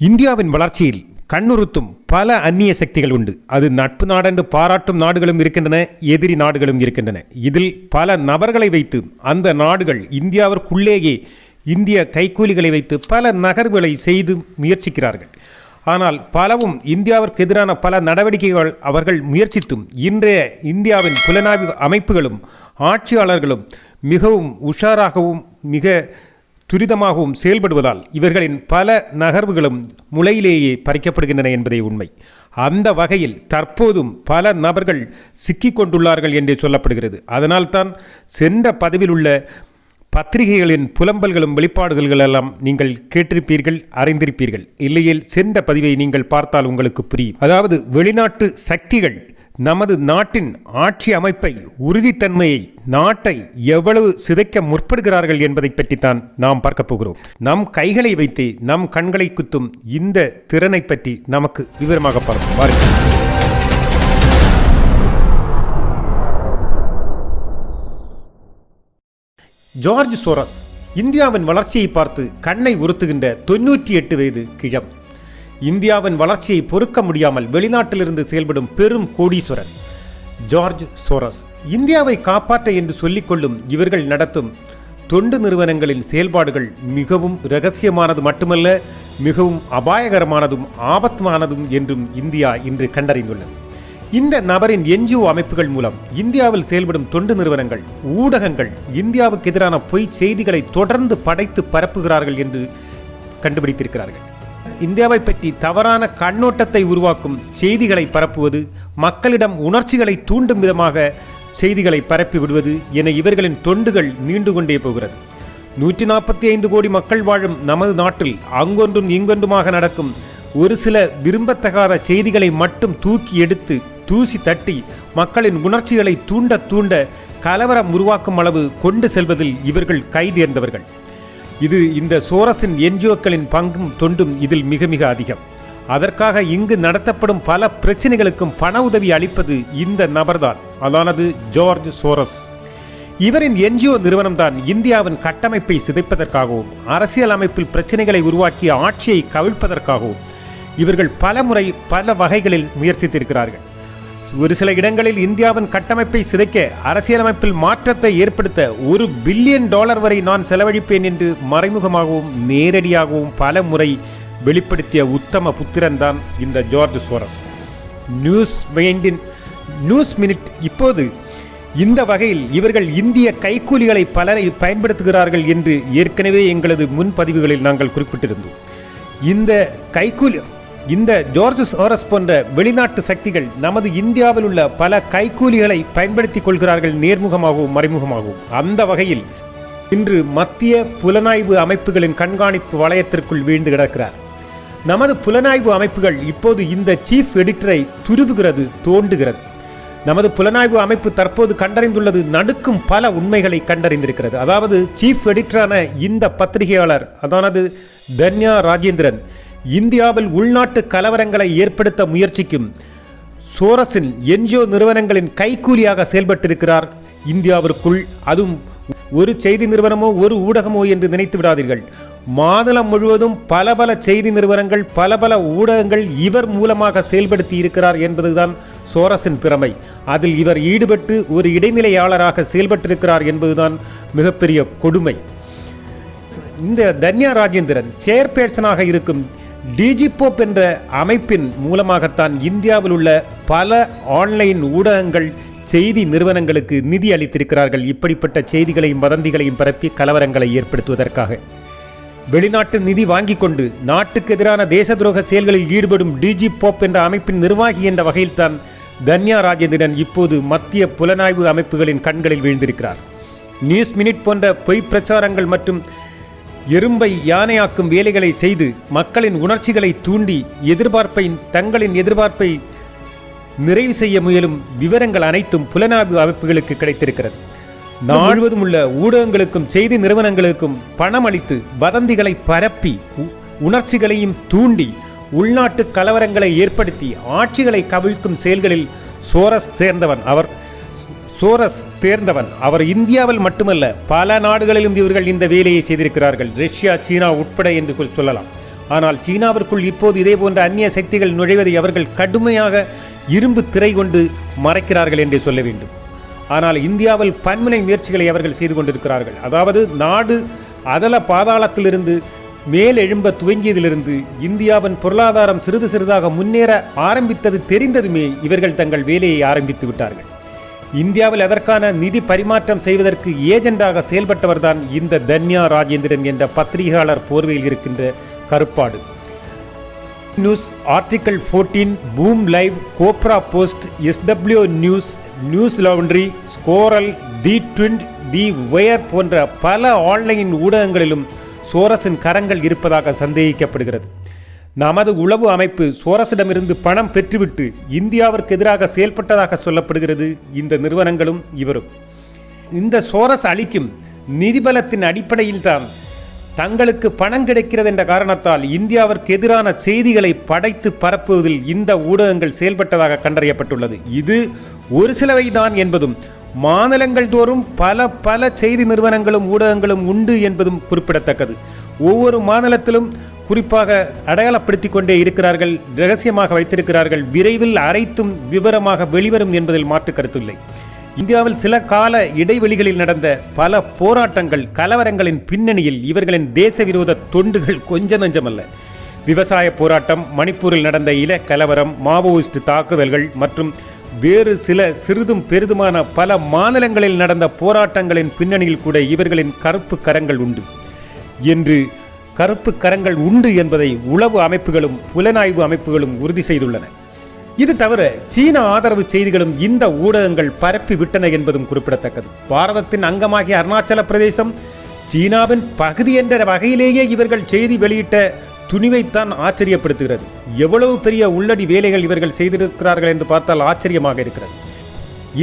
இந்தியாவின் வளர்ச்சியில் கண்ணுறுத்தும் பல அந்நிய சக்திகள் உண்டு. அது நட்பு நாடென்று பாராட்டும் நாடுகளும் இருக்கின்றன எதிரி நாடுகளும் இருக்கின்றன. இதில் பல நபர்களை வைத்து அந்த நாடுகள் இந்தியாவிற்குள்ளேயே இந்திய கைக்கூலிகளை வைத்து பல நகர்வுகளை செய்து முயற்சிக்கிறார்கள். ஆனால் பலவும் இந்தியாவிற்கு எதிரான பல நடவடிக்கைகள் அவர்கள் முயற்சித்தும் இன்றைய இந்தியாவின் புலனாய்வு அமைப்புகளும் ஆட்சியாளர்களும் மிகவும் உஷாராகவும் மிக துரிதமாகவும் செயல்படுவதால் இவர்களின் பல நகர்வுகளும் முளையிலேயே பறிக்கப்படுகின்றன என்பதே உண்மை. அந்த வகையில் தற்போதும் பல நபர்கள் சிக்கிக் கொண்டுள்ளார்கள் என்றே சொல்லப்படுகிறது. அதனால்தான் சென்ற பதவியில் உள்ள பத்திரிகைகளின் புலம்பல்களும் வெளிப்பாடுகள் எல்லாம் நீங்கள் கேட்டிருப்பீர்கள் அறிந்திருப்பீர்கள். இல்லையில் சென்ற பதிவை நீங்கள் பார்த்தால் உங்களுக்கு புரியும். அதாவது வெளிநாட்டு சக்திகள் நமது நாட்டின் ஆட்சி அமைப்பை உறுதித்தன்மையை நாட்டை எவ்வளவு சிதைக்க முற்படுகிறார்கள் என்பதை பற்றித்தான் நாம் பார்க்க போகிறோம். நம் கைகளை வைத்தே நம் கண்களை குத்தும் இந்த திறனை பற்றி நமக்கு விவரமாக பார்ப்போம். வாருங்கள். ஜார்ஜ் சோரஸ் இந்தியாவின் வளர்ச்சியை பார்த்து கண்ணை உறுத்துகின்ற தொன்னூற்றி எட்டு வயது கிழம். இந்தியாவின் வளர்ச்சியை பொறுக்க முடியாமல் வெளிநாட்டிலிருந்து செயல்படும் பெரும் கோடீஸ்வரர் ஜார்ஜ் சோரஸ். இந்தியாவை காப்பாற்ற என்று சொல்லிக்கொள்ளும் இவர்கள் நடத்தும் தொண்டு நிறுவனங்களின் செயல்பாடுகள் மிகவும் ரகசியமானது மட்டுமல்ல மிகவும் அபாயகரமானதும் ஆபத்தானதும் என்றும் இந்தியா இன்று கண்டறிந்துள்ளது. இந்த நபரின் என்ஜிஓ அமைப்புகள் மூலம் இந்தியாவில் செயல்படும் தொண்டு நிறுவனங்கள் ஊடகங்கள் இந்தியாவுக்கு எதிரான பொய் செய்திகளை தொடர்ந்து படைத்து பரப்புகிறார்கள் என்று கண்டுபிடித்திருக்கிறார்கள். இந்தியாவை பற்றி தவறான கண்ணோட்டத்தை உருவாக்கும் செய்திகளை பரப்புவது மக்களிடம் உணர்ச்சிகளை தூண்டும் விதமாக செய்திகளை பரப்பி விடுவது என இவர்களின் தொண்டுகள் நீண்டு கொண்டே போகிறது. நூற்றி நாற்பத்தி ஐந்து கோடி மக்கள் வாழும் நமது நாட்டில் அங்கொன்றும் இங்கொன்றுமாக நடக்கும் ஒரு சில விரும்பத்தகாத செய்திகளை மட்டும் தூக்கி எடுத்து தூசி தட்டி மக்களின் உணர்ச்சிகளை தூண்ட தூண்ட கலவரம் உருவாக்கும் அளவு கொண்டு செல்வதில் இவர்கள் கைதேர்ந்தவர்கள். இது இந்த சோரஸின் என்ஜிஓக்களின் பங்கும் தொண்டும் இதில் மிக மிக அதிகம். அதற்காக இங்கு நடத்தப்படும் பல பிரச்சனைகளுக்கும் பண உதவி அளிப்பது இந்த நபர்தான். அதானது ஜார்ஜ் சோரஸ். இவரின் என்ஜிஓ நிறுவனம்தான் இந்தியாவின் கட்டமைப்பை சிதைப்பதற்காகவும் அரசியல் அமைப்பில் பிரச்சனைகளை உருவாக்கிய ஆட்சியை கவிழ்ப்பதற்காகவும் இவர்கள் பல முறை பல வகைகளில் முயற்சித்திருக்கிறார்கள். ஒரு சில இடங்களில் இந்தியாவின் கட்டமைப்பை சிதைக்க அரசியலமைப்பில் மாற்றத்தை ஏற்படுத்த ஒரு பில்லியன் டாலர் வரை நான் செலவழிப்பேன் என்று மறைமுகமாகவும் நேரடியாகவும் பல முறை வெளிப்படுத்திய உத்தம புத்திரன் தான் இந்த ஜார்ஜ் சோரஸ். நியூஸ் மைண்டின் நியூஸ் மினிட் இப்போது இந்த வகையில் இவர்கள் இந்திய கைக்கூலிகளை பலரை பயன்படுத்துகிறார்கள் என்று ஏற்கனவே எங்களது முன்பதிவுகளில் நாங்கள் குறிப்பிட்டிருந்தோம். இந்த கைக்கூலி இந்த ஜோர்ஜஸ் சோரஸ் போன்ற வெளிநாட்டு சக்திகள் நமது இந்தியாவில் உள்ள பல கைக்கூலிகளை பயன்படுத்திக் கொள்கிறார்கள் நேர்முகமாகவும் மறைமுகமாகவும். அந்த வகையில் இன்று மத்திய புலனாய்வு அமைப்புகளின் கண்காணிப்பு வளையத்திற்குள் வீழ்ந்து கிடக்கிறார். நமது புலனாய்வு அமைப்புகள் இப்போது இந்த சீஃப் எடிட்டரை துருவுகிறது தோண்டுகிறது. நமது புலனாய்வு அமைப்பு தற்போது கண்டறிந்துள்ளது நடுக்கும் பல உண்மைகளை கண்டறிந்திருக்கிறது. அதாவது சீஃப் எடிட்டரான இந்த பத்திரிகையாளர் அதானது தன்யா ராஜேந்திரன் இந்தியாவில் உள்நாட்டு கலவரங்களை ஏற்படுத்த முயற்சிக்கும் சோரஸின் என்ஜிஓ நிறுவனங்களின் கைக்கூலியாக செயல்பட்டிருக்கிறார். இந்தியாவிற்குள் அதுவும் ஒரு செய்தி நிறுவனமோ ஒரு ஊடகமோ என்று நினைத்து விடாதீர்கள். மாநிலம் முழுவதும் பல பல செய்தி நிறுவனங்கள் பல பல ஊடகங்கள் இவர் மூலமாக செயல்படுத்தி இருக்கிறார் என்பதுதான் சோரஸின் திறமை அதில் இவர் ஈடுபட்டு ஒரு இடைநிலையாளராக செயல்பட்டிருக்கிறார் என்பதுதான் மிகப்பெரிய கொடுமை. இந்த தன்யா ராஜேந்திரன் சேர்பேர்சனாக இருக்கும் டிஜிபோப் என்ற அமைப்பின் மூலமாகத்தான் இந்தியாவில் உள்ள பல ஆன்லைன் ஊடகங்கள் செய்தி நிறுவனங்களுக்கு நிதி அளித்திருக்கிறார்கள். இப்படிப்பட்ட செய்திகளையும் வதந்திகளையும் பரப்பி கலவரங்களை ஏற்படுத்துவதற்காக. வெளிநாட்டு நிதி வாங்கிக் கொண்டு நாட்டுக்கு எதிரான தேச துரோக செயல்களில் ஈடுபடும் டிஜி போப் என்ற அமைப்பின் நிர்வாகி என்ற வகையில்தான் தன்யா ராஜேந்திரன் இப்போது மத்திய புலனாய்வு அமைப்புகளின் கண்களில் வீழ்ந்திருக்கிறார். நியூஸ் மினிட் போன்ற பொய் பிரச்சாரங்கள் மற்றும் எறும்பை யானையாக்கும் வேலைகளை செய்து மக்களின் உணர்ச்சிகளை தூண்டி எதிர்பார்ப்பை தங்களின் எதிர்பார்ப்பை நிறைவு செய்ய முயலும் விவரங்கள் அனைத்தும் புலனாய்வு அமைப்புகளுக்கு கிடைத்திருக்கிறது. நாடு முழுவதும் உள்ள ஊடகங்களுக்கும் செய்தி நிறுவனங்களுக்கும் பணம் அளித்து வதந்திகளை பரப்பி உ- உணர்ச்சிகளையும் தூண்டி உள்நாட்டு கலவரங்களை ஏற்படுத்தி ஆட்சிகளை கவிழ்க்கும் செயல்களில் சோரஸ் சேர்ந்தவன் அவர். சோரஸ் தேர்ந்தவன். அவர் இந்தியாவில் மட்டுமல்ல பல நாடுகளிலும் இவர்கள் இந்த வேலையை செய்திருக்கிறார்கள். ரஷ்யா சீனா உட்பட என்று சொல்லலாம். ஆனால் சீனாவிற்குள் இப்போது இதே போன்ற அந்நிய சக்திகள் நுழைவதை அவர்கள் கடுமையாக இரும்பு திரை கொண்டு மறைக்கிறார்கள் என்றே சொல்ல வேண்டும். ஆனால் இந்தியாவில் பன்முனை முயற்சிகளை அவர்கள் செய்து கொண்டிருக்கிறார்கள். அதாவது நாடு அதல பாதாளத்திலிருந்து மேலெழும்ப துவங்கியதிலிருந்து இந்தியாவின் பொருளாதாரம் சிறிது சிறிதாக முன்னேற ஆரம்பித்தது தெரிந்ததுமே இவர்கள் தங்கள் வேலையை ஆரம்பித்து விட்டார்கள். இந்தியாவில் அதற்கான நிதி பரிமாற்றம் செய்வதற்கு ஏஜெண்டாக செயல்பட்டவர்தான் இந்த தன்யா ராஜேந்திரன் என்ற பத்திரிகையாளர் போர்வையில் இருக்கின்ற கருப்பாடு. News article fourteen Boom live Cobra post S W news news laundry Scroll the Quint the Wire போன்ற பல ஆன்லைன் ஊடகங்களிலும் சோரஸின் கரங்கள் இருப்பதாக சந்தேகிக்கப்படுகிறது. நமது உளவு அமைப்பு சோரஸிடமிருந்து பணம் பெற்றுவிட்டு இந்தியாவிற்கு எதிராக செயல்பட்டதாக சொல்லப்படுகிறது. இந்த நிறுவனங்களும் இவரும். இந்த சோரஸ் அளிக்கும் நிதிபலத்தின் அடிப்படையில் தான் தங்களுக்கு பணம் கிடைக்கிறது என்ற காரணத்தால் இந்தியாவிற்கு எதிரான செய்திகளை படைத்து பரப்புவதில் இந்த ஊடகங்கள் செயல்பட்டதாக கண்டறியப்பட்டுள்ளது. இது ஒரு சிலவை தான் என்பதும் மாநிலங்கள் தோறும் பல பல செய்தி நிறுவனங்களும் ஊடகங்களும் உண்டு என்பதும் குறிப்பிடத்தக்கது. ஒவ்வொரு மாநிலத்திலும் குறிப்பாக அடையாளப்படுத்தி கொண்டே இருக்கிறார்கள் ரகசியமாக வைத்திருக்கிறார்கள் விரைவில் அனைத்தும் விவரமாக வெளிவரும் என்பதில் மாற்று கருத்தில்லை இந்தியாவில் சில கால இடைவெளிகளில் நடந்த பல போராட்டங்கள் கலவரங்களின் பின்னணியில் இவர்களின் தேச விரோத தொண்டுகள் கொஞ்ச நஞ்சமல்ல. விவசாய போராட்டம் மணிப்பூரில் நடந்த இல கலவரம் மாவோயிஸ்ட் தாக்குதல்கள் மற்றும் வேறு சில சிறிதும் பெரிதுமான பல மாநிலங்களில் நடந்த போராட்டங்களின் பின்னணியில் கூட இவர்களின் கருப்பு கரங்கள் உண்டு. என்று கருப்பு கரங்கள் உண்டு என்பதை உளவு அமைப்புகளும் புலனாய்வு அமைப்புகளும் உறுதி செய்துள்ளன. இது தவிர சீன ஆதரவு செய்திகளும் இந்த ஊடகங்கள் பரப்பி விட்டன என்பதும் குறிப்பிடத்தக்கது. பாரதத்தின் அங்கமாகிய அருணாச்சல பிரதேசம் சீனாவின் பகுதி என்ற வகையிலேயே இவர்கள் செய்தி வெளியிட்ட துணிவைத்தான் ஆச்சரியப்படுத்துகிறது. எவ்வளவு பெரிய உள்ளடி வேலைகள் இவர்கள் செய்திருக்கிறார்கள் என்று பார்த்தால் ஆச்சரியமாக இருக்கிறது.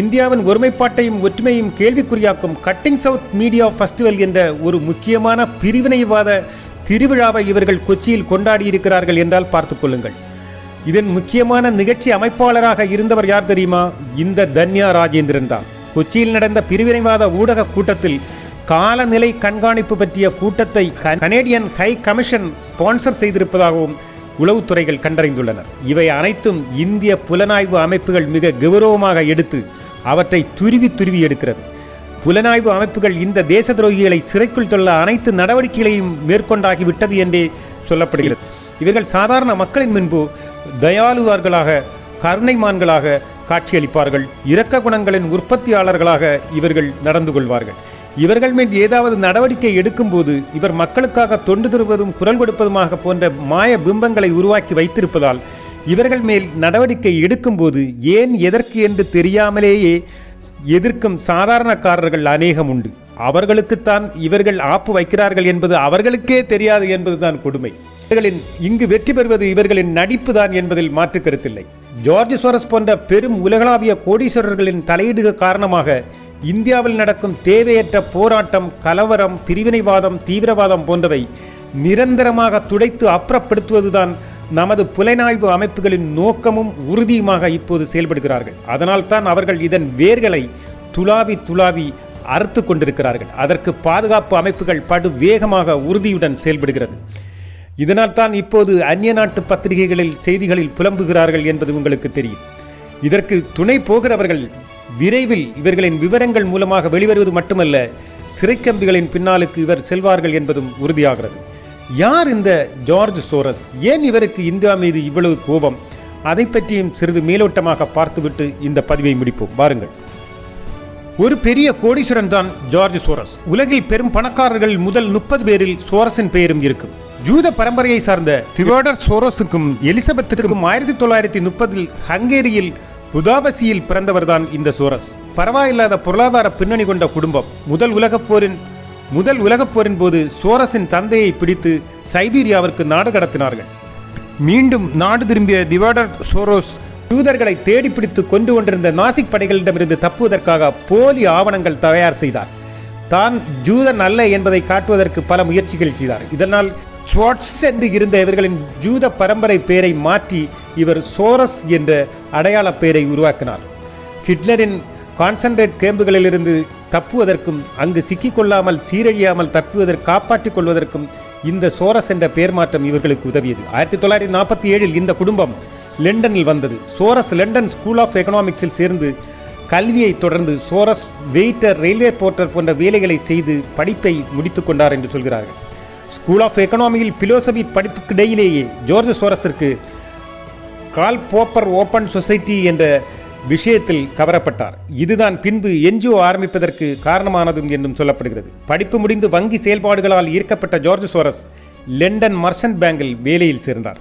இந்தியாவின் ஒருமைப்பாட்டையும் ஒற்றுமையும் கேள்விக்குறியாக்கும் கட்டிங் சவுத் மீடியா ஃபெஸ்டிவல் என்ற ஒரு முக்கியமான பிரிவினைவாத திருவிழாவை இவர்கள் கொச்சியில் கொண்டாடி இருக்கிறார்கள் என்றால் பார்த்துக் கொள்ளுங்கள். இதன் முக்கியமான நிகழ்ச்சி அமைப்பாளராக இருந்தவர் யார் தெரியுமா? இந்த தன்யா ராஜேந்திரன் தான். கொச்சியில் நடந்த பிரிவினைவாத ஊடக கூட்டத்தில் காலநிலை கண்காணிப்பு பற்றிய கூட்டத்தை கனேடியன் ஹை கமிஷன் ஸ்பான்சர் செய்திருப்பதாகவும் உளவுத்துறைகள் கண்டறிந்துள்ளனர். இவை அனைத்தும் இந்திய புலனாய்வு அமைப்புகள் மிக கௌரவமாக எடுத்து அவற்றை துருவி துருவி எடுக்கிறது. புலனாய்வு அமைப்புகள் இந்த தேச துரோகிகளை சிறைக்குள் தொள்ள அனைத்து நடவடிக்கைகளையும் மேற்கொண்டாகிவிட்டது என்றே சொல்லப்படுகிறது. இவர்கள் சாதாரண மக்களின் முன்பு தயாலுவார்களாக கருணைமான்களாக காட்சியளிப்பார்கள். இரக்க குணங்களின் உற்பத்தியாளர்களாக இவர்கள் நடந்து கொள்வார்கள். இவர்கள் மேல் ஏதாவது நடவடிக்கை எடுக்கும்போது இவர் மக்களுக்காக தொண்டு தருவதும் குரல் கொடுப்பதுமாக போன்ற மாய பிம்பங்களை உருவாக்கி வைத்திருப்பதால் இவர்கள் மேல் நடவடிக்கை எடுக்கும்போது ஏன் எதற்கு என்று தெரியாமலேயே எதிர்க்கும் சாதாரணக்காரர்கள் அநேகம் உண்டு. அவர்களுக்குத்தான் இவர்கள் ஆப்பு வைக்கிறார்கள் என்பது அவர்களுக்கே தெரியாது என்பதுதான் கொடுமை. இவர்களின் இங்கு வெற்றி பெறுவது இவர்களின் நடிப்பு தான் என்பதில் மாற்று கருத்தில்லை. ஜார்ஜ் சோரஸ் போன்ற பெரும் உலகளாவிய கோடீஸ்வரர்களின் தலையீடு காரணமாக இந்தியாவில் நடக்கும் தேவையற்ற போராட்டம் கலவரம் பிரிவினைவாதம் தீவிரவாதம் போன்றவை நிரந்தரமாக துடைத்து அப்புறப்படுத்துவதுதான் நமது புலனாய்வு அமைப்புகளின் நோக்கமும் உறுதியுமாக இப்போது செயல்படுகிறார்கள். அதனால்தான் அவர்கள் இதன் வேர்களை துளாவி துளாவி அறுத்து கொண்டிருக்கிறார்கள். அதற்கு பாதுகாப்பு அமைப்புகள் படு வேகமாக உறுதியுடன் செயல்படுகிறது. இதனால் தான் இப்போது அந்நிய நாட்டு பத்திரிகைகளில் செய்திகளில் புலம்புகிறார்கள் என்பது உங்களுக்கு தெரியும். இதற்கு துணை போகிறவர்கள் விரைவில் இவர்களின் விவரங்கள் மூலமாக வெளிவருவது மட்டுமல்ல சிறைக்கம்பிகளின் பின்னாலுக்கு இவர் செல்வார்கள் என்பதும் உறுதியாகிறது. யார் இந்த ஜார்ஜ் சோரஸ்? ஏன் இவருக்கு இந்தியா மீது இவ்வளவு கோபம்? அதை பற்றியும் சிறிது மேலோட்டமாக பார்த்துவிட்டு இந்த பதிவை முடிப்போம். வாருங்கள். ஒரு பெரிய கோடீஸ்வரன் தான் ஜார்ஜ் சோரஸ். உலகில் பெரும் பணக்காரர்கள் முதல் முப்பது பேரில் சோரஸின் பெயரும் இருக்கும். ஜூத பரம்பரையை சார்ந்த திவாடர் சோரோஸுக்கும் எலிசபெத்திற்கும் ஆயிரத்தி தொள்ளாயிரத்தி முப்பதில் ஹங்கேரியில் புதாபசியில் பிறந்தவர்தான் இந்த சோரஸ். பரவாயில்லாத பொருளாதார பின்னணி கொண்ட குடும்பம். முதல் உலகப் போரின் முதல் உலகப் போரின் போது சோரஸின் தந்தையை பிடித்து சைபீரியாவிற்கு நாடு கடத்தினார்கள். மீண்டும் நாடு திரும்பிய திவாடர் சோரோஸ் யூதர்களை தேடி பிடித்து கொண்டு கொண்டிருந்த நாசிக் படைகளிடமிருந்து தப்புவதற்காக போலி ஆவணங்கள் தயார் செய்தார். தான் ஜூதன் அல்ல என்பதை காட்டுவதற்கு பல முயற்சிகள் செய்தார். இதனால் ஸ்வாட்ஸ் என்று இருந்த இவர்களின் ஜூத பரம்பரை பெயரை மாற்றி இவர் சோரஸ் என்ற அடையாள பெயரை உருவாக்கினார். ஹிட்லரின் கான்சன்ட்ரேட் கேம்புகளிலிருந்து தப்புவதற்கும் அங்கு சிக்கிக்கொள்ளாமல் சீரழியாமல் தப்புவதற்கு காப்பாற்றிக் கொள்வதற்கும் இந்த சோரஸ் என்ற பெயர் மாற்றம் இவர்களுக்கு உதவியது. ஆயிரத்தி தொள்ளாயிரத்தி நாற்பத்தி ஏழில் இந்த குடும்பம் லண்டனில் வந்தது. சோரஸ் லண்டன் ஸ்கூல் ஆஃப் எக்கனாமிக்ஸில் சேர்ந்து கல்வியை தொடர்ந்து சோரஸ் வெயிட்டர் ரயில்வே போர்ட்டர் போன்ற வேலைகளை செய்து படிப்பை முடித்து கொண்டார் என்று சொல்கிறார்கள். ஸ்கூல் ஆஃப் எக்கனாமியில் பிலோசபி படிப்புக்கிடையிலேயே ஜோர்ஜ் சோரஸிற்கு கால் போப்பர் ஓப்பன் சொசைட்டி என்ற விஷயத்தில் கவரப்பட்டார். இதுதான் பின்பு என்ஜிஓ ஆரம்பிப்பதற்கு காரணமானதும் என்றும் சொல்லப்படுகிறது. படிப்பு முடிந்து வங்கி செயல்பாடுகளால் ஈர்க்கப்பட்ட ஜார்ஜ் சோரஸ் லண்டன் மர்சன்ட் பேங்கில் வேலையில் சேர்ந்தார்.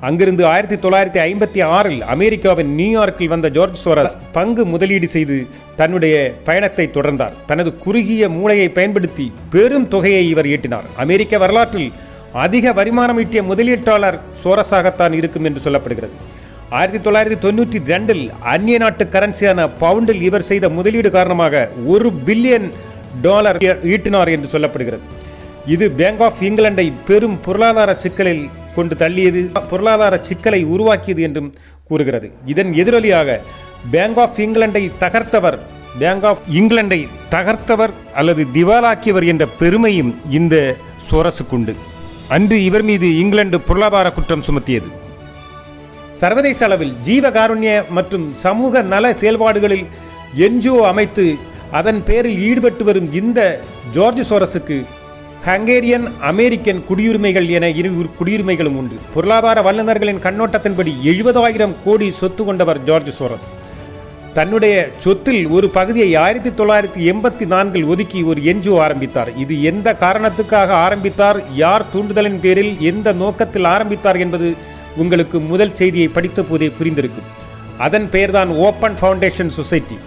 அங்கிருந்து ஆயிரத்தி தொள்ளாயிரத்தி ஐம்பத்தி ஆறில் அமெரிக்காவின் நியூயார்க்கில் வந்த ஜார்ஜ் சோரஸ் பங்கு முதலீடு செய்து தன்னுடைய பயணத்தை தொடர்ந்தார். தனது குறுகிய மூளையை பயன்படுத்தி பெரும் தொகையை இவர் ஈட்டினார். அமெரிக்க வரலாற்றில் அதிக வருமானம் ஈட்டிய முதலீட்டாளர் சோரஸாகத்தான் இருக்கும் என்று சொல்லப்படுகிறது. ஆயிரத்தி தொள்ளாயிரத்தி தொண்ணூற்றி ரெண்டில் அந்நிய நாட்டு கரன்சியான பவுண்டில் இவர் செய்த முதலீடு காரணமாக ஒரு பில்லியன் டாலர் ஈட்டினார் என்று சொல்லப்படுகிறது. இது பேங்க் ஆஃப் இங்கிலாந்தை பெரும் பொருளாதார சிக்கலில் கொண்டு தள்ளியது பொருளாதார சிக்கலை உருவாக்கியது என்றும் கூறுகிறது. இதன் எதிரொலியாக பேங்க் ஆஃப் இங்கிலாந்தை தகர்த்தவர் பேங்க் ஆஃப் இங்கிலாந்தை தகர்த்தவர் அல்லது திவாலாக்கியவர் என்ற பெருமையும் இந்த சோரஸுக்குண்டு அன்று இவர் மீது இங்கிலாந்து பொருளாதார குற்றம் சுமத்தியது. சர்வதேச அளவில் ஜீவகாருண்ய மற்றும் சமூக நல செயல்பாடுகளில் என்ஜிஓ அமைத்து அதன் பேரில் ஈடுபட்டு வரும் இந்த ஜார்ஜ் சோரஸுக்கு ஹங்கேரியன் அமெரிக்கன் குடியுரிமைகள் என இரு குடியுரிமைகளும் உண்டு. பொருளாதார வல்லுநர்களின் கண்ணோட்டத்தின்படி எழுபதாயிரம் கோடி சொத்து கொண்டவர் ஜார்ஜ் சோரஸ். தன்னுடைய சொத்தில் ஒரு பகுதியை ஆயிரத்தி தொள்ளாயிரத்தி எண்பத்தி நான்கில் ஒதுக்கி ஒரு என்ஜிஓ ஆரம்பித்தார். இது எந்த காரணத்துக்காக ஆரம்பித்தார்? யார் தூண்டுதலின் பேரில் எந்த நோக்கத்தில் ஆரம்பித்தார் என்பது உங்களுக்கு முதல் செய்தியை படித்த போதே புரிந்திருக்கும். அதன் பெயர்தான் ஓப்பன் ஃபவுண்டேஷன் சொசைட்டி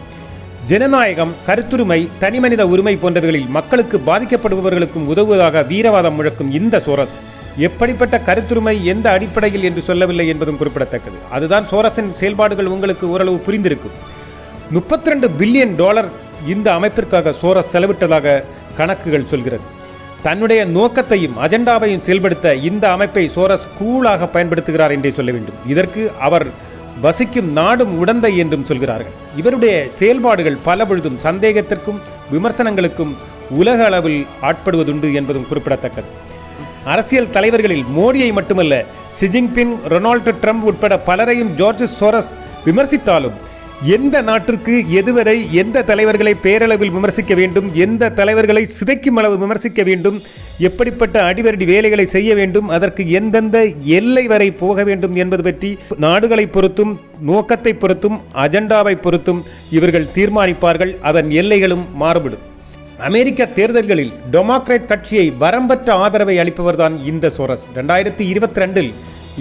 ஜனநாயகம் கருத்துரிமை தனிமனித உரிமை போன்றவைகளில் மக்களுக்கு பாதிக்கப்படுபவர்களுக்கும் உதவுவதாக வீரவாதம் முழக்கும் இந்த சோரஸ். எப்படிப்பட்ட கருத்துரிமை எந்த அடிப்படையில் என்று சொல்லவில்லை என்பதும் குறிப்பிடத்தக்கது. அதுதான் சோரஸின் செயல்பாடுகள் உங்களுக்கு ஓரளவு புரிந்திருக்கும். முப்பத்தி ரெண்டு பில்லியன் டாலர் இந்த அமைப்பிற்காக சோரஸ் செலவிட்டதாக கணக்குகள் சொல்கிறது. தன்னுடைய நோக்கத்தையும் அஜெண்டாவையும் செயல்படுத்த இந்த அமைப்பை சோரஸ் கூலாக பயன்படுத்துகிறார் என்றே சொல்ல வேண்டும். இதற்கு அவர் வசிக்கும் நாடும் உடந்தை என்றும் சொல்கிறார்கள். இவருடைய செயல்பாடுகள் பல பொழுதும் சந்தேகத்திற்கும் விமர்சனங்களுக்கும் உலக அளவில் ஆட்படுவதுண்டு என்பதும் குறிப்பிடத்தக்கது. அரசியல் தலைவர்களில் மோடியை மட்டுமல்ல சிஜின்பிங் ரொனால்டு ட்ரம்ப் உட்பட பலரையும் ஜார்ஜ் சோரஸ் விமர்சித்தாலும் எந்த நாட்டிற்கு எதுவரை எந்த தலைவர்களை பேரளவில் விமர்சிக்க வேண்டும் எந்த தலைவர்களை சிதைக்கும் அளவு விமர்சிக்க வேண்டும் எப்படிப்பட்ட அடிவரடி வேலைகளை செய்ய வேண்டும் அதற்கு எந்தெந்த எல்லை வரை போக வேண்டும் என்பது பற்றி நாடுகளை பொறுத்தும் நோக்கத்தை பொறுத்தும் அஜெண்டாவை பொறுத்தும் இவர்கள் தீர்மானிப்பார்கள் அதன் எல்லைகளும் மாறுபடும். அமெரிக்க தேர்தல்களில் டெமோக்ராட் கட்சியை வரம்பற்ற ஆதரவை அளிப்பவர்தான் இந்த சோரஸ். ரெண்டாயிரத்தி இருபத்தி ரெண்டில்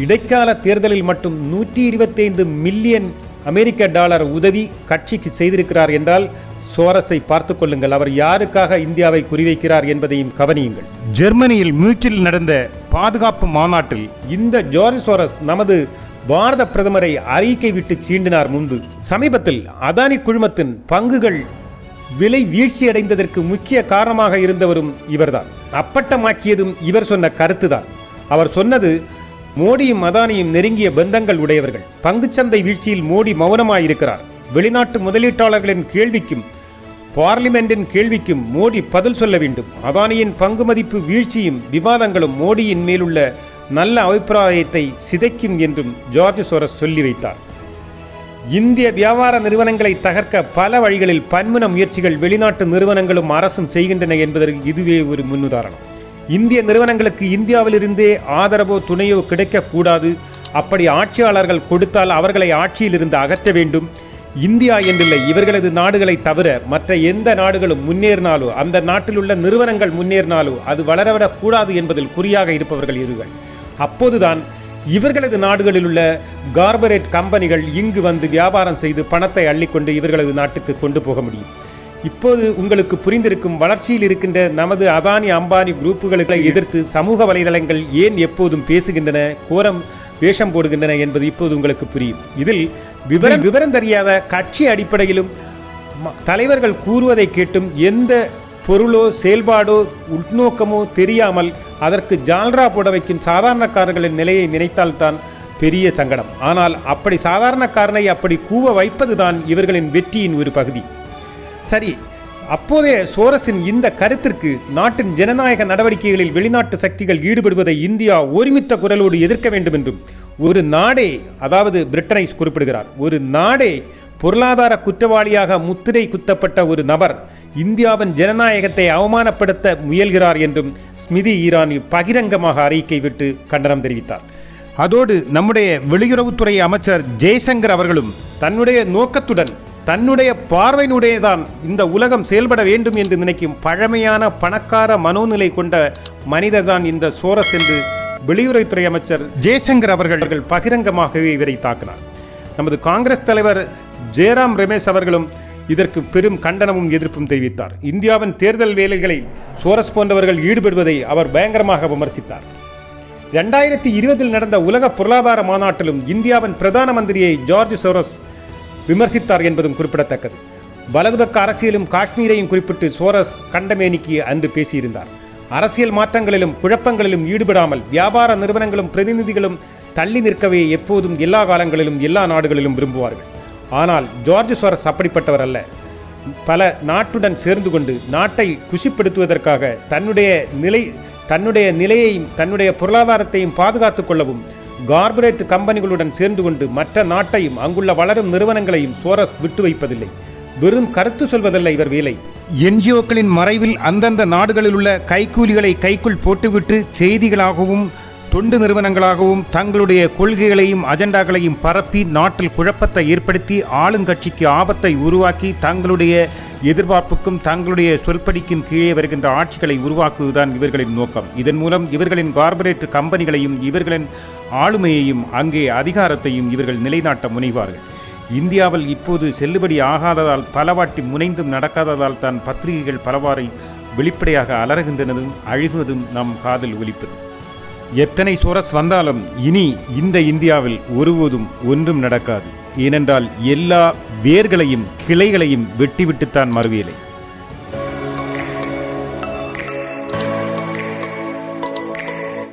இடைக்கால தேர்தலில் மட்டும் நூற்றி இருபத்தைந்து மில்லியன் அமெரிக்க டாலர் உதவி கட்சிக்கு செய்திருக்கிறார் என்றால் சோரஸை பார்த்து கொள்ளுங்கள். அவர் யாருக்காக இந்தியாவை குறிவைக்கிறார் என்பதையும் கவனியுங்கள். ஜெர்மனியில் மியூச்சில் நடந்த பாதுகாப்பு மாநாட்டில் இந்த ஜார்ஜ் சோரஸ் நமது பாரத பிரதமரை அறிக்கை விட்டு சீண்டினார் முன்பு. சமீபத்தில் அதானி குழுமத்தின் பங்குகள் விலை வீழ்ச்சியடைந்ததற்கு முக்கிய காரணமாக இருந்தவரும் இவர்தான். அப்பட்டமாக்கியதும் இவர் சொன்ன கருத்துதான். அவர் சொன்னது மோடியும் அதானியும் நெருங்கிய பந்தங்கள் உடையவர்கள். பங்குச்சந்தை வீழ்ச்சியில் மோடி மௌனமாயிருக்கிறார். வெளிநாட்டு முதலீட்டாளர்களின் கேள்விக்கும் பார்லிமெண்டின் கேள்விக்கும் மோடி பதில் சொல்ல வேண்டும். அதானியின் பங்கு மதிப்பு வீழ்ச்சியும் விவாதங்களும் மோடியின் மேலுள்ள நல்ல அபிப்பிராயத்தை சிதைக்கும் என்றும் ஜார்ஜ் சோரஸ் சொல்லி வைத்தார். இந்திய வியாபார நிறுவனங்களை தகர்க்க பல வழிகளில் பன்முன முயற்சிகள் வெளிநாட்டு நிறுவனங்களும் அரசும் செய்கின்றன என்பதற்கு இதுவே ஒரு முன்னுதாரணம். இந்திய நிறுவனங்களுக்கு இந்தியாவிலிருந்தே ஆதரவோ துணையோ கிடைக்கக்கூடாது. அப்படி ஆட்சியாளர்கள் கொடுத்தால் அவர்களை ஆட்சியிலிருந்து அகற்ற வேண்டும். இந்தியா என்றில்லை இவர்களது நாடுகளை தவிர மற்ற எந்த நாடுகளும் முன்னேறினாலோ அந்த நாட்டில் உள்ள நிறுவனங்கள் முன்னேறினாலோ அது வளரவிடக்கூடாது என்பதில் குறியாக இருப்பவர்கள் இருவர் அப்போதுதான் இவர்களது நாடுகளில் உள்ள கார்பரேட் கம்பெனிகள் இங்கு வந்து வியாபாரம் செய்து பணத்தை அள்ளிக்கொண்டு இவர்களது நாட்டுக்கு கொண்டு போக முடியும். இப்போது உங்களுக்கு புரிந்திருக்கும் வளர்ச்சியில் இருக்கின்ற நமது அதானி அம்பானி குரூப்புகளை எதிர்த்து சமூக வலைதளங்கள் ஏன் எப்போதும் பேசுகின்றன கோரம் வேஷம் போடுகின்றன என்பது இப்போது உங்களுக்கு புரியும். இதில் விவரம் விவரம் தெரியாத கட்சி அடிப்படையிலும் தலைவர்கள் கூறுவதை கேட்டும் எந்த பொருளோ செயல்பாடோ உள்நோக்கமோ தெரியாமல் அதற்கு ஜால்ரா போட வைக்கும் சாதாரணக்காரர்களின் நிலையை நினைத்தால்தான் பெரிய சங்கடம். ஆனால் அப்படி சாதாரணக்காரனை அப்படி கூவ வைப்பதுதான் இவர்களின் வெற்றியின் ஒரு பகுதி. சரி அப்போதைய சோரஸின் இந்த கருத்திற்கு நாட்டின் ஜனநாயக நடவடிக்கைகளில் வெளிநாட்டு சக்திகள் ஈடுபடுவதை இந்தியா ஒருமித்த குரலோடு எதிர்க்க வேண்டும் என்றும் ஒரு நாடே அதாவது பிரிட்டனை குறிப்பிடுகிறார் ஒரு நாடே பொருளாதார குற்றவாளியாக முத்திரை குத்தப்பட்ட ஒரு நபர் இந்தியாவின் ஜனநாயகத்தை அவமானப்படுத்த முயல்கிறார் என்றும் ஸ்மிதி ஈரானி பகிரங்கமாக அறிக்கை விட்டு கண்டனம் தெரிவித்தார். அதோடு நம்முடைய வெளியுறவுத்துறை அமைச்சர் ஜெய்சங்கர் அவர்களும் தன்னுடைய நோக்கத்துடன் தன்னுடைய பார்வையினுடையதான் இந்த உலகம் செயல்பட வேண்டும் என்று நினைக்கும் பழமையான பணக்கார மனோநிலை கொண்ட மனிதர் தான் இந்த சோரஸ் என்று வெளியுறவுத்துறை அமைச்சர் ஜெய்சங்கர் அவர்கள் பகிரங்கமாகவே இவரை தாக்கினார். நமது காங்கிரஸ் தலைவர் ஜெயராம் ரமேஷ் அவர்களும் இதற்கு பெரும் கண்டனமும் எதிர்ப்பும் தெரிவித்தார். இந்தியாவின் தேர்தல் வேலைகளில் சோரஸ் போன்றவர்கள் ஈடுபடுவதை அவர் பயங்கரமாக விமர்சித்தார். ரெண்டாயிரத்தி இருபதில் நடந்த உலக பொருளாதார மாநாட்டிலும் இந்தியாவின் பிரதான மந்திரியை ஜார்ஜ் சோரஸ் விமர்சித்தார் என்பதும் குறிப்பிடத்தக்கது. வலதுபக்க அரசியலும் காஷ்மீரையும் குறிப்பிட்டு சோரஸ் கண்டமேனிக்கு அன்று பேசியிருந்தார். அரசியல் மாற்றங்களிலும் குழப்பங்களிலும் ஈடுபடாமல் வியாபார நிறுவனங்களும் பிரதிநிதிகளும் தள்ளி நிற்கவே எப்போதும் எல்லா காலங்களிலும் எல்லா நாடுகளிலும் விரும்புவார்கள். ஆனால் ஜார்ஜ் சோரஸ் அப்படிப்பட்டவர் அல்ல. பல நாட்டுடன் சேர்ந்து கொண்டு நாட்டை குஷிப்படுத்துவதற்காக தன்னுடைய நிலை தன்னுடைய நிலையையும் தன்னுடைய பொருளாதாரத்தையும் பாதுகாத்துக் கொள்ளவும் கார்ப்பரேட் கம்பெனிகளுடன் சேர்ந்து கொண்டு மற்ற நாட்டையும் அங்குள்ள வளரும் நிறுவனங்களையும் சோரஸ் விட்டு வைப்பதில்லை. வெறும் கருத்து சொல்வதல்ல இவர் வேலை. என்ஜிஓக்களின் மறைவில் அந்தந்த நாடுகளில் உள்ள கைக்கூலிகளை கைக்குள் போட்டுவிட்டு செய்திகளாகவும் தொண்டு நிறுவனங்களாகவும் தங்களுடைய கொள்கைகளையும் அஜெண்டாக்களையும் பரப்பி நாட்டில் குழப்பத்தை ஏற்படுத்தி ஆளுங்கட்சிக்கு ஆபத்தை உருவாக்கி தங்களுடைய எதிர்பார்ப்புக்கும் தங்களுடைய சொல்படிக்கும் கீழே வருகின்ற ஆட்சிகளை உருவாக்குவதுதான் இவர்களின் நோக்கம். இதன் மூலம் இவர்களின் கார்ப்பரேட் கம்பெனிகளையும் இவர்களின் ஆளுமையையும் அங்கே அதிகாரத்தையும் இவர்கள் நிலைநாட்ட முனைவார்கள். இந்தியாவில் இப்போது செல்லுபடி ஆகாததால் பலவாட்டி முனைந்தும் நடக்காததால் தான் பத்திரிகைகள் பலவாறை வெளிப்படையாக அலறுகின்றனதும் அழிவதும் நம் காதில் ஒலிப்பது. எத்தனை சோரஸ் வந்தாலும் இனி இந்த இந்தியாவில் ஒருபோதும் ஒன்றும் நடக்காது. ஏனென்றால் எல்லா வேர்களையும் கிளைகளையும் வெட்டிவிட்டுத்தான் மறுவியலை